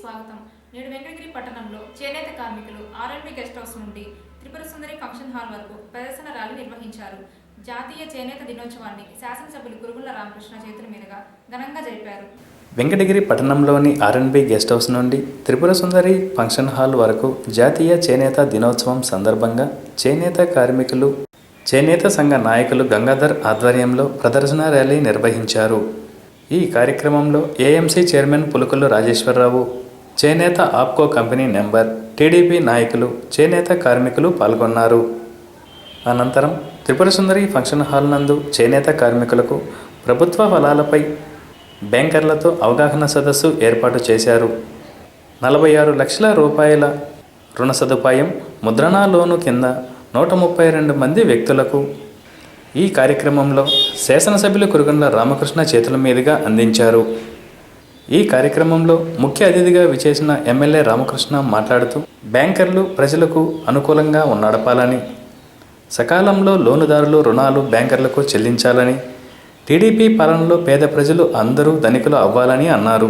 స్వాగతం. నేడు వెంకటగిరి పట్టణంలో చేనేత కార్మికులు ఆర్ఎల్బి గెస్ట్ హౌస్ నుండి త్రిపుర సుందరి ఫంక్షన్ హాల్ వరకు ప్రదర్శన ర్యాలీ నిర్వహించారు. జాతీయ చేనేత దినోత్సవాన్ని శాసనసభ్యులు కురుగుల రామకృష్ణ చేతుల మీదుగా ఘనంగా జరిపారు. వెంకటగిరి పట్టణంలోని ఆర్ఎన్బి గెస్ట్ హౌస్ నుండి త్రిపుర సుందరి ఫంక్షన్ హాల్ వరకు జాతీయ చేనేత దినోత్సవం సందర్భంగా చేనేత కార్మికులు చేనేత సంఘ నాయకులు గంగాధర్ ఆధ్వర్యంలో ప్రదర్శన ర్యాలీ నిర్వహించారు. ఈ కార్యక్రమంలో ఏఎంసీ చైర్మన్ పులుకులు రాజేశ్వరరావు చేనేత ఆప్కో కంపెనీ నెంబర్ టీడీపీ నాయకులు చేనేత కార్మికులు పాల్గొన్నారు. అనంతరం త్రిపుర సుందరి ఫంక్షన్ హాల్ నందు చేనేత కార్మికులకు ప్రభుత్వ ఫలాలపై బ్యాంకర్లతో అవగాహన సదస్సు ఏర్పాటు చేశారు. నలభై ఆరు లక్షల రూపాయల రుణ సదుపాయం ముద్రణా లోను కింద నూట ముప్పై రెండు మంది వ్యక్తులకు ఈ కార్యక్రమంలో శాసనసభ్యులు కురుగండ్ల రామకృష్ణ చేతుల మీదుగా అందించారు. ఈ కార్యక్రమంలో ముఖ్య అతిథిగా విచేసిన ఎమ్మెల్యే రామకృష్ణ మాట్లాడుతూ బ్యాంకర్లు ప్రజలకు అనుకూలంగా నడపాలని సకాలంలో లోనుదారులు రుణాలు బ్యాంకర్లకు చెల్లించాలని టీడీపీ పాలనలో పేద ప్రజలు అందరూ ధనికులు అవ్వాలని అన్నారు.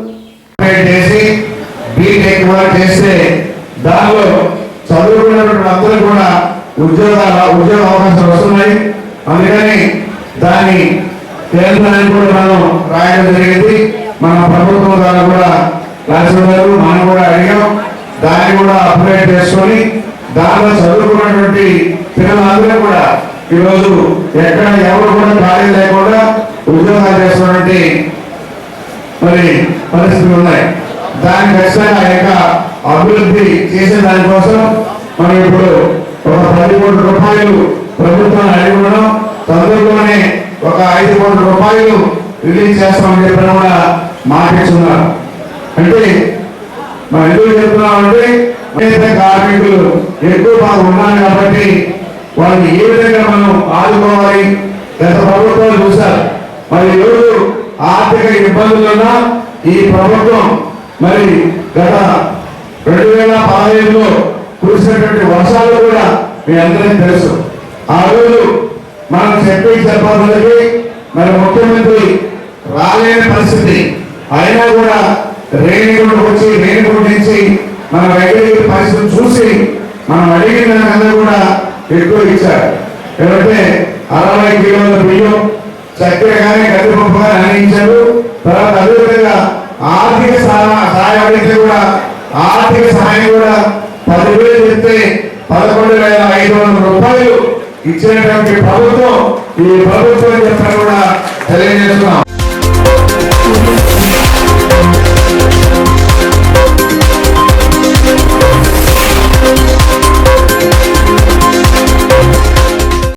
దానిలో చదువుకున్నటువంటి అందరూ కూడా ఉద్యోగాల ఉద్యోగ అవకాశాలు వస్తున్నాయి. అందుకని దాన్ని కేంద్రానికి కూడా మనం రాయడం జరిగింది. మన ప్రభుత్వం ద్వారా కూడా రాసినారు మనం కూడా అడిగాం. దాన్ని కూడా అప్డేట్ చేసుకొని దానిలో చదువుకున్నటువంటి పిల్లలందరూ కూడా ఈరోజు ఎక్కడ ఎవరు కూడా ఖాళీ లేకుండా ఉద్యోగాలు చేస్తున్నటువంటి మరి పరిస్థితులు ఉన్నాయి. దాని ఖచ్చితంగా యొక్క అభివృద్ధి చేసే దానికోసం మనం ఇప్పుడు ఒక పది కోట్ల రూపాయలు ప్రభుత్వాన్ని అడిగి ఉండడం తొందరలోనే ఒక ఐదు కోట్ల రూపాయలు రిలీజ్ చేస్తామని చెప్పిన కూడా మాటిస్తున్నారు అంటే మనం ఎందుకు చెప్తున్నామంటే కార్మికులు ఎక్కువ మాకు ఉన్నారు కాబట్టి వాళ్ళని ఏ విధంగా మనం ఆదుకోవాలి? గత ప్రభుత్వాలు చూశారు. మరి ఈరోజు ఆర్థిక ఇబ్బందులున్నా ఈ ప్రభుత్వం మరి గత రెండు వేల పదహైదులో కురిసినటువంటి వర్షాలు కూడా మీ అందరికీ తెలుసు. ఆ రోజు మనం చెప్పి చెప్పాలి మరి ముఖ్యమంత్రి రాలేని పరిస్థితి. అయినా కూడా రేణిగుండ వచ్చి రేణిగుండ నుంచి మన వెంకటగిరి పరిస్థితి చూసి మనం అడిగిన దానికన్నా కూడా ఎక్కువ ఇచ్చారు. ఎందుకంటే అరవై కిలోల బియ్యం చక్కెర కానీ గడ్డిపప్పు కానీ అందించారు తర్వాత అదేవిధంగా ఆర్థిక సహాయం అడిగితే కూడా ఆర్థిక సహాయం కూడా పదివేలు చెప్తే పదకొండు వేల ఐదు వందల రూపాయలు ఇచ్చినటువంటి ప్రభుత్వం ఈ ప్రభుత్వం చెప్పిన కూడా